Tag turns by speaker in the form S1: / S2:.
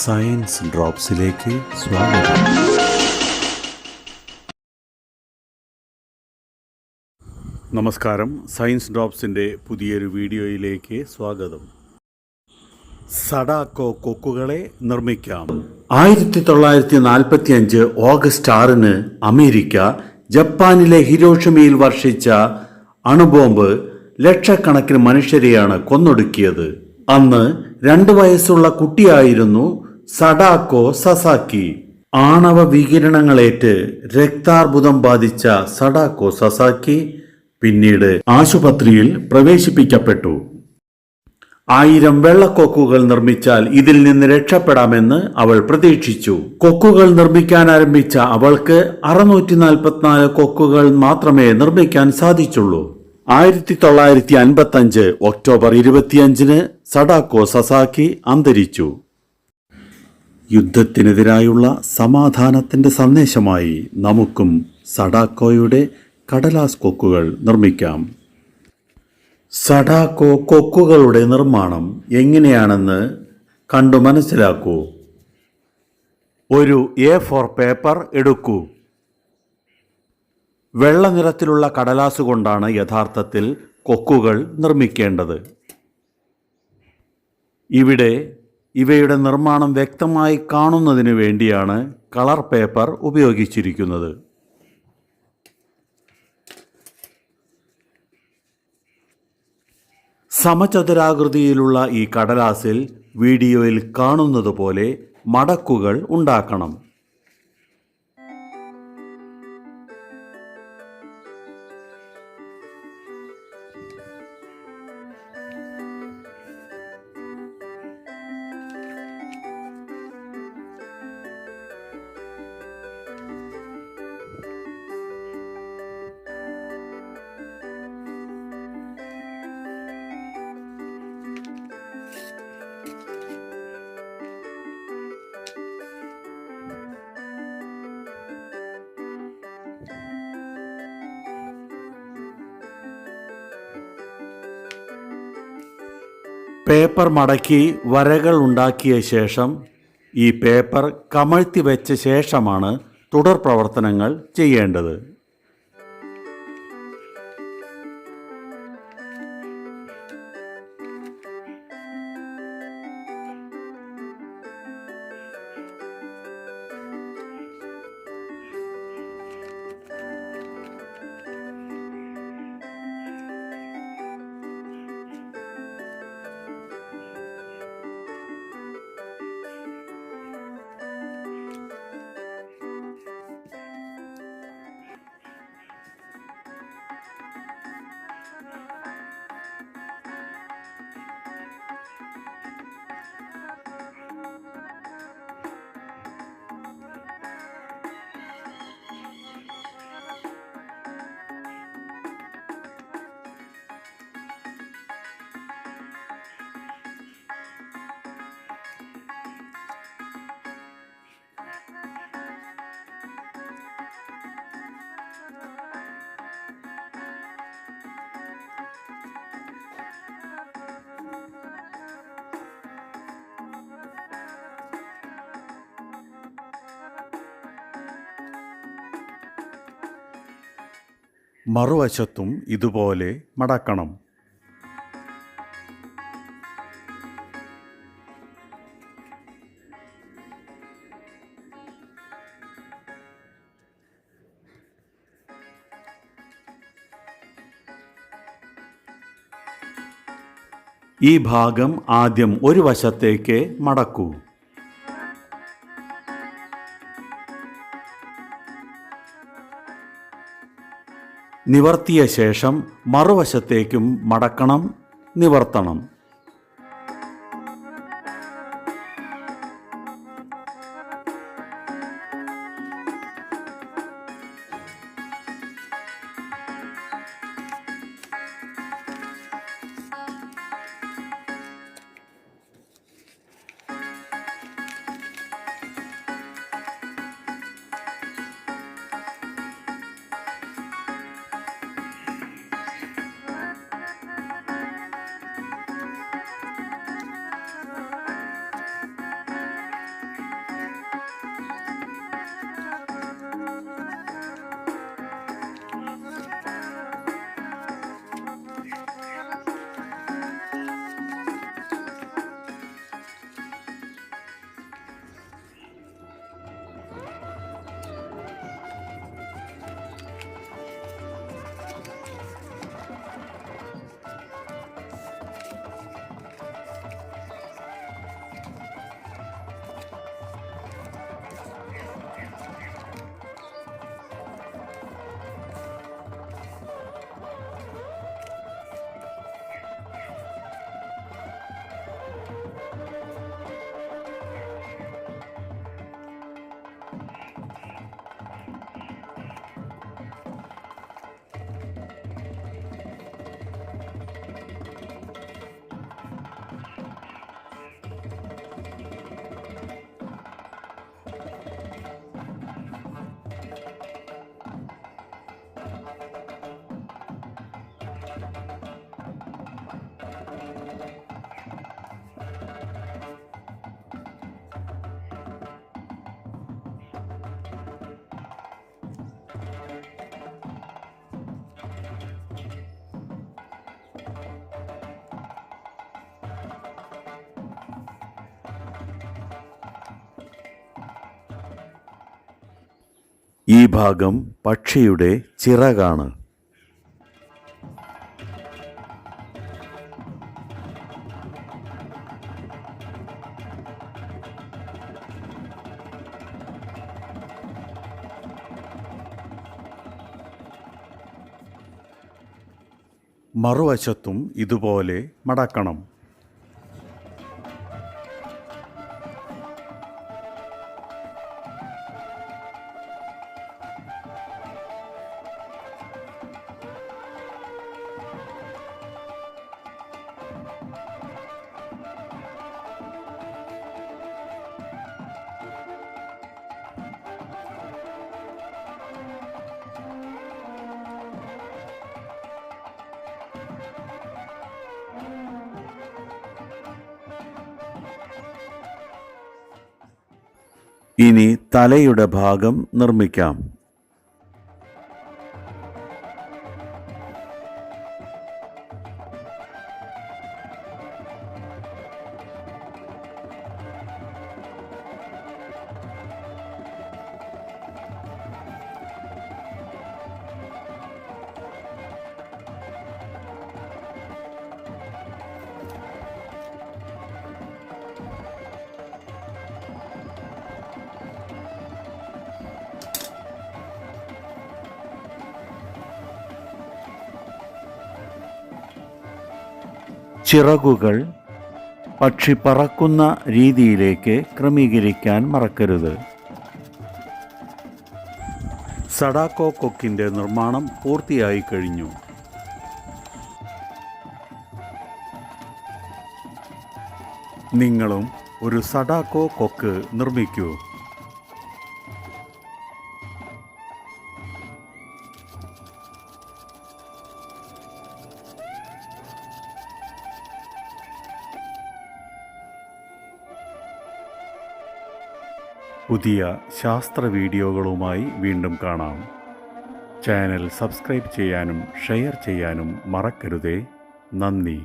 S1: Science ഡ്രോപ്സിലേക്ക് സ്വാഗതം. നമസ്കാരം. Science ഡ്രോപ്സിന്റെ പുതിയൊരു വീഡിയോയിലേക്ക് സ്വാഗതം. സടാക്കോ കൊക്കുകളെ നിർമ്മിക്കാം. ആയിരത്തി തൊള്ളായിരത്തി നാൽപ്പത്തി അഞ്ച് ഓഗസ്റ്റ് ആറിന് അമേരിക്ക ജപ്പാനിലെ ഹിരോഷിമയിൽ വർഷിച്ച അണുബോംബ് ലക്ഷക്കണക്കിന് മനുഷ്യരെയാണ് കൊന്നൊടുക്കിയത്. അന്ന് രണ്ട് വയസ്സുള്ള കുട്ടിയായിരുന്നു സഡാക്കോ സസാക്കി. ആണവ വികിരണങ്ങളേറ്റ് രക്താർബുദം ബാധിച്ച സഡാക്കോ സസാക്കി പിന്നീട് ആശുപത്രിയിൽ പ്രവേശിപ്പിക്കപ്പെട്ടു. ആയിരം വെള്ളക്കൊക്കുകൾ നിർമ്മിച്ചാൽ ഇതിൽ നിന്ന് രക്ഷപ്പെടാമെന്ന് അവൾ പ്രതീക്ഷിച്ചു. കൊക്കുകൾ നിർമ്മിക്കാൻ ആരംഭിച്ച അവൾക്ക് അറുന്നൂറ്റി നാൽപ്പത്തിനാല് കൊക്കുകൾ മാത്രമേ നിർമ്മിക്കാൻ സാധിച്ചുള്ളൂ. ആയിരത്തി തൊള്ളായിരത്തി അൻപത്തി അഞ്ച് ഒക്ടോബർ ഇരുപത്തിയഞ്ചിന് സഡാക്കോ സസാക്കി അന്തരിച്ചു. യുദ്ധത്തിനെതിരായുള്ള സമാധാനത്തിന്റെ സന്ദേശമായി നമുക്കും സഡാക്കോയുടെ കടലാസ് കൊക്കുകൾ നിർമ്മിക്കാം. സഡാക്കോ കൊക്കുകളുടെ നിർമ്മാണം എങ്ങനെയാണെന്ന് കണ്ടു മനസ്സിലാക്കൂ. ഒരു എ ഫോർ പേപ്പർ എടുക്കൂ. വെള്ള നിറത്തിലുള്ള കടലാസ് കൊണ്ടാണ് യഥാർത്ഥത്തിൽ കൊക്കുകൾ നിർമ്മിക്കേണ്ടത്. ഇവിടെ ഇവയുടെ നിർമ്മാണം വ്യക്തമായി കാണുന്നതിന് വേണ്ടിയാണ് കളർ പേപ്പർ ഉപയോഗിച്ചിരിക്കുന്നത്. സമചതുരാകൃതിയിലുള്ള ഈ കടലാസിൽ വീഡിയോയിൽ കാണുന്നത് പോലെ മടക്കുകൾ ഉണ്ടാക്കണം. പേപ്പർ മടക്കി വരകൾ ഉണ്ടാക്കിയ ശേഷം ഈ പേപ്പർ കമഴ്ത്തി വെച്ച ശേഷമാണ് തുടർ പ്രവർത്തനങ്ങൾ ചെയ്യേണ്ടത്. മറുവശത്തും ഇതുപോലെ മടക്കണം. ഈ ഭാഗം ആദ്യം ഒരു വശത്തേക്ക് മടക്കൂ. നിവർത്തിയ ശേഷം മറുവശത്തേക്കും മടക്കണം നിവർത്തണം. ഈ ഭാഗം പക്ഷിയുടെ ചിറകാണ്. മറുവശത്തും ഇതുപോലെ മടക്കണം. ഇനി തലയുടെ ഭാഗം നിർമ്മിക്കാം. ചിറകുകൾ പക്ഷി പറക്കുന്ന രീതിയിലേക്ക് ക്രമീകരിക്കാൻ മറക്കരുത്. സടാക്കോ കൊക്കിന്റെ നിർമ്മാണം പൂർത്തിയായി കഴിഞ്ഞു. നിങ്ങളും ഒരു സടാക്കോ കൊക്ക് നിർമ്മിക്കൂ. പുതിയ ശാസ്ത്ര വീഡിയോകളുമായി വീണ്ടും കാണാം. ചാനൽ സബ്സ്ക്രൈബ് ചെയ്യാനും ഷെയർ ചെയ്യാനും മറക്കരുതേ. നന്ദി.